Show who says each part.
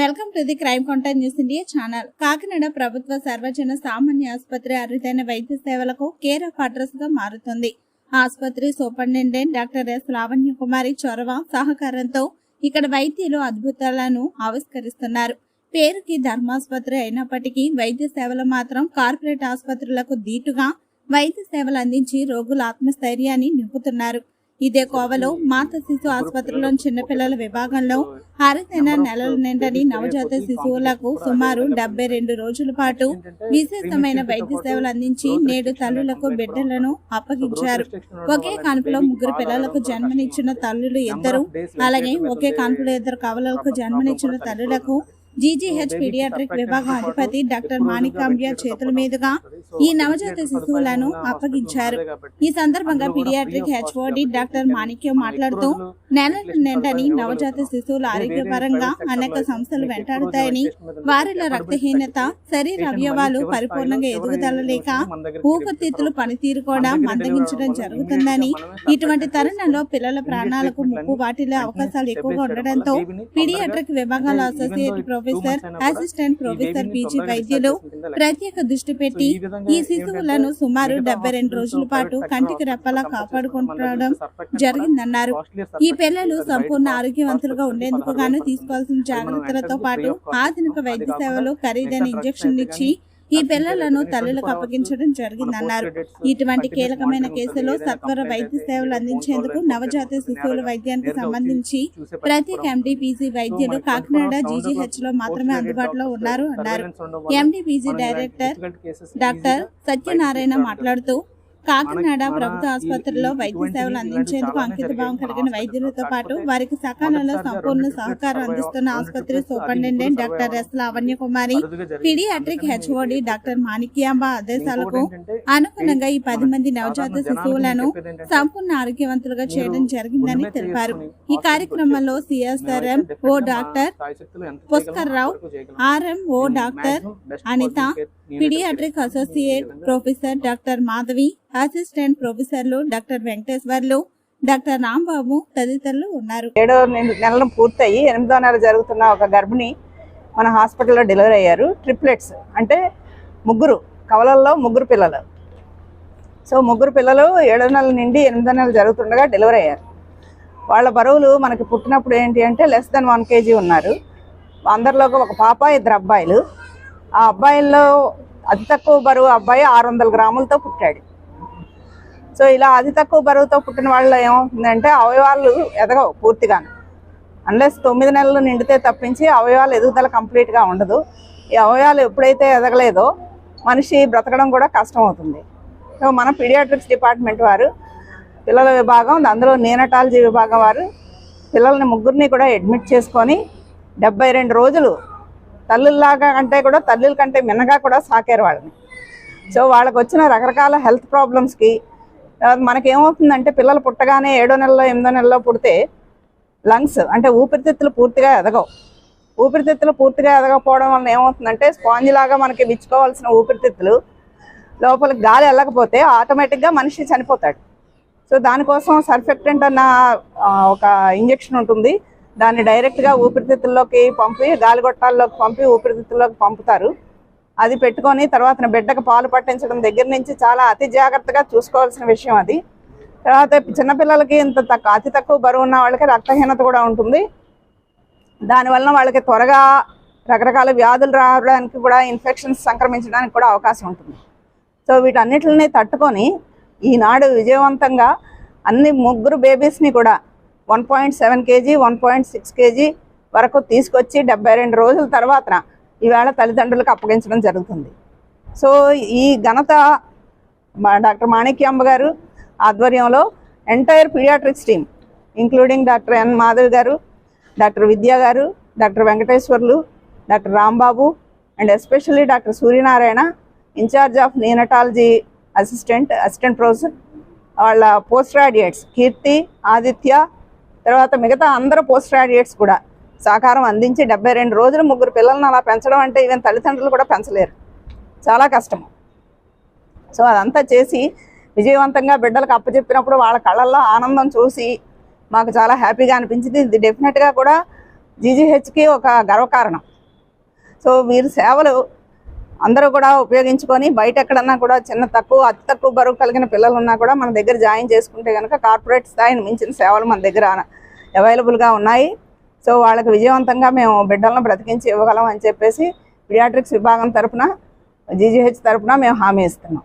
Speaker 1: Welcome to the crime counter news India channel. Kakinada ప్రభుత్వ సర్వజన సామాన్య ఆసుపత్రి అరుదైన వైద్య సేవలకు కేర్ ఆఫ్ అడ్రస్గా మారుతుంది. ఆసుపత్రి superintendent doctor S Lavanya Kumari చొరవ సహకారంతో ఇక్కడ వైద్యులు అద్భుతాలను ఆవిష్కరిస్తున్నారు. పేరుకి ధర్మాసుపత్రి అయినప్పటికీ వైద్య సేవలు మాత్రం కార్పొరేట్ ఆసుపత్రులకు దీటుగా వైద్య సేవలు అందించి రోగుల ఆత్మస్థైర్యాన్ని నింపుతున్నారు. ఇదే కోవలో మాత శిశు ఆసుపత్రిలోని చిన్నపిల్లల విభాగంలో హరిసేన నెలల నిండని నవజాత శిశువులకు సుమారు డెబ్బై రెండు రోజుల పాటు విశేషమైన వైద్య సేవలు అందించి నేడు తల్లులకు బిడ్డలను అప్పగించారు. ఒకే కాన్పులో ముగ్గురు పిల్లలకు జన్మనిచ్చిన తల్లులు ఇద్దరు. అలాగే ఒకే కాన్పులో ఇద్దరు కవలలకు జన్మనిచ్చిన తల్లులకు జీజీహెచ్ పీడియాట్రిక్ విభాగం అధిపతి డాక్టర్ మాణికాంబ్య చేతుల మీదుగా ఈ నవజాత శిశువులను అప్పగించారు ఈ సందర్భంగా పీడియాట్రిక్ హెచ్ఓడి డాక్టర్ మాణిక్యం మాట్లాడుతూ నెలలు నిండని నవజాత శిశువులు ఆరోగ్యపరంగా అనేక సమస్యలు వెంటాడుతాయని వారిలో రక్తహీనత శరీర అవయవాలు పరిపూర్ణంగా ఎదుగుదల లేక ఊపిరితిత్తులు పనితీరు కూడా మందగించడం జరుగుతుందని ఇటువంటి తరుణంలో పిల్లల ప్రాణాలకు ముప్పు వాటిలో అవకాశాలు ఎక్కువగా ఉండడంతో పీడియాట్రిక్ విభాగంలో associate professor assistant professor PG వైద్యులు ప్రత్యేక దృష్టి పెట్టి ఈ శిశువులను సుమారు డెబ్బై రెండు రోజుల పాటు కంటికి రెప్పలా కాపాడుకుంటడం జరిగిందన్నారు. ఈ పిల్లలు సంపూర్ణ ఆరోగ్యవంతులుగా ఉండేందుకు గాను తీసుకోవాల్సిన జాగ్రత్తలతో పాటు ఆధునిక వైద్య సేవలు ఖరీదైన ఇంజెక్షన్లు ఇచ్చి ఈ పిల్లలను తల్లులకు అప్పగించడం జరిగిందన్నారు. ఇటువంటి కీలకమైన కేసులో సత్వర వైద్య సేవలు అందించేందుకు నవజాత శిశువుల వైద్యానికి సంబంధించి ప్రత్యేక ఎండిపిజి వైద్యులు కాకినాడ జీజీహెచ్లో మాత్రమే అందుబాటులో ఉన్నారు అన్నారు. ఎండిపిజి డైరెక్టర్ డాక్టర్ సత్యనారాయణ మాట్లాడుతూ కాకినాడ ప్రభుత్వ ఆసుపత్రిలో వైద్య సేవలు అందించేందుకు అంకిత భావం కలిగిన వైద్యులతో పాటు వారికి సకాలంలో సంపూర్ణ సహకారం అందిస్తున్న ఆసుపత్రి superintendent doctor S Lavanya Kumari paediatric HOD doctor Manikyamba ఆదేశాలకు అనుగుణంగా ఈ పది మంది నవజాత శిశువులను సంపూర్ణ ఆరోగ్యవంతులుగా చేయడం జరిగిందని తెలిపారు. ఈ కార్యక్రమంలో CSRM O doctor Pushkar Rao RM O doctor Anitha paediatric associate professor doctor Madhavi assistant ప్రొఫెసర్లు డాక్టర్ వెంకటేశ్వర్లు డాక్టర్ రాంబాబు తదితరులు ఉన్నారు.
Speaker 2: ఏడో నెలలు పూర్తయి ఎనిమిదో నెల జరుగుతున్న ఒక గర్భిణి మన హాస్పిటల్లో డెలివరీ అయ్యారు. ట్రిప్లెట్స్ అంటే ముగ్గురు కవలల్లో ముగ్గురు పిల్లలు. సో ముగ్గురు పిల్లలు ఏడో నెలల నుండి ఎనిమిదో నెలలు జరుగుతుండగా డెలివరీ అయ్యారు. వాళ్ళ బరువులు మనకి పుట్టినప్పుడు ఏంటి అంటే లెస్ దెన్ వన్ కేజీ ఉన్నారు. అందరిలో ఒక పాప ఇద్దరు అబ్బాయిలు. ఆ అబ్బాయిల్లో అతి తక్కువ బరువు అబ్బాయి ఆరు వందల గ్రాములతో పుట్టాడు. సో ఇలా అతి తక్కువ బరువుతో పుట్టిన వాళ్ళు ఏమవుతుందంటే అవయవాలు ఎదగవు పూర్తిగా అన్లెస్ తొమ్మిది నెలలు నిండితే తప్పించి అవయవాలు ఎదుగుదల కంప్లీట్గా ఉండదు. ఈ అవయవాలు ఎప్పుడైతే ఎదగలేదో మనిషి బ్రతకడం కూడా కష్టం అవుతుంది సో మన పీడియాట్రిక్స్ డిపార్ట్మెంట్ వారు పిల్లల విభాగం అందులో నేనటాలజీ విభాగం వారు పిల్లల్ని ముగ్గురిని కూడా అడ్మిట్ చేసుకొని డెబ్బై రెండు రోజులు తల్లుల్లాగా కంటే కూడా తల్లుల కంటే మిన్నగా కూడా సాకారు వాళ్ళని. సో వాళ్ళకి వచ్చిన రకరకాల హెల్త్ ప్రాబ్లమ్స్కి మనకేమవుతుందంటే పిల్లలు పుట్టగానే ఏడో నెలలో ఎనిమిదో నెలలో పుడితే లంగ్స్ అంటే ఊపిరితిత్తులు పూర్తిగా ఎదగవు. ఊపిరితిత్తులు పూర్తిగా ఎదగకపోవడం వలన ఏమవుతుందంటే స్పాంజ్ లాగా మనకి విచ్చుకోవాల్సిన ఊపిరితిత్తులు లోపలికి గాలి వెళ్ళకపోతే ఆటోమేటిక్గా మనిషి చనిపోతాడు. సో దానికోసం సర్ఫెక్టెంట్ అన్న ఒక ఇంజెక్షన్ ఉంటుంది. దాన్ని డైరెక్ట్గా ఊపిరితిత్తుల్లోకి పంపి గాలిగొట్టాల్లోకి పంపి ఊపిరితిత్తుల్లోకి పంపుతారు. అది పెట్టుకొని తర్వాత బిడ్డకు పాలు పట్టించడం దగ్గర నుంచి చాలా అతి జాగ్రత్తగా చూసుకోవాల్సిన విషయం అది. తర్వాత చిన్నపిల్లలకి ఇంత తక్కువ అతి తక్కువ బరువు ఉన్న వాళ్ళకి రక్తహీనత కూడా ఉంటుంది. దానివల్ల వాళ్ళకి త్వరగా రకరకాల వ్యాధులు రావడానికి కూడా ఇన్ఫెక్షన్స్ సంక్రమించడానికి కూడా అవకాశం ఉంటుంది. సో వీటన్నిటిని తట్టుకొని ఈనాడు విజయవంతంగా అన్ని ముగ్గురు బేబీస్ని కూడా one point seven kg one point six kg వరకు తీసుకొచ్చి డెబ్బై రెండు రోజుల తర్వాత ఈవేళ తల్లిదండ్రులకు అప్పగించడం జరుగుతుంది. సో ఈ ఘనత మా డాక్టర్ మాణిక్యాంబ గారు ఆధ్వర్యంలో entire paediatrics team including doctor N Madhav garu doctor Vidya garu doctor Venkateswarlu doctor Rambabu and especially doctor Suryanarayana incharge of neonatology assistant assistant professor వాళ్ళ పోస్ట్ గ్రాడ్యుయేట్స్ కీర్తి ఆదిత్య తర్వాత మిగతా అందరూ పోస్ట్ గ్రాడ్యుయేట్స్ కూడా. సహకారం అందించి డెబ్బై రెండు రోజులు ముగ్గురు పిల్లల్ని అలా పెంచడం అంటే ఈవెన్ తల్లిదండ్రులు కూడా పెంచలేరు. చాలా కష్టం. సో అదంతా చేసి విజయవంతంగా బిడ్డలకు అప్పచెప్పినప్పుడు వాళ్ళ కళ్ళల్లో ఆనందం చూసి మాకు చాలా హ్యాపీగా అనిపించింది. ఇది డెఫినెట్గా కూడా జీజీహెచ్కి ఒక గర్వకారణం. సో మీరు సేవలు అందరూ కూడా ఉపయోగించుకొని బయట ఎక్కడన్నా కూడా చిన్న తక్కువ అతి తక్కువ బరువు కలిగిన పిల్లలు ఉన్నా కూడా మన దగ్గర జాయిన్ చేసుకుంటే కనుక కార్పొరేట్ స్థాయిని మించిన సేవలు మన దగ్గర అవైలబుల్గా ఉన్నాయి. సో వాళ్ళకి విజయవంతంగా మేము బిడ్డలను బ్రతికించి ఇవ్వగలం అని చెప్పేసి పిడియాట్రిక్స్ విభాగం తరఫున జీజీహెచ్ తరఫున మేము హామీ ఇస్తున్నాం.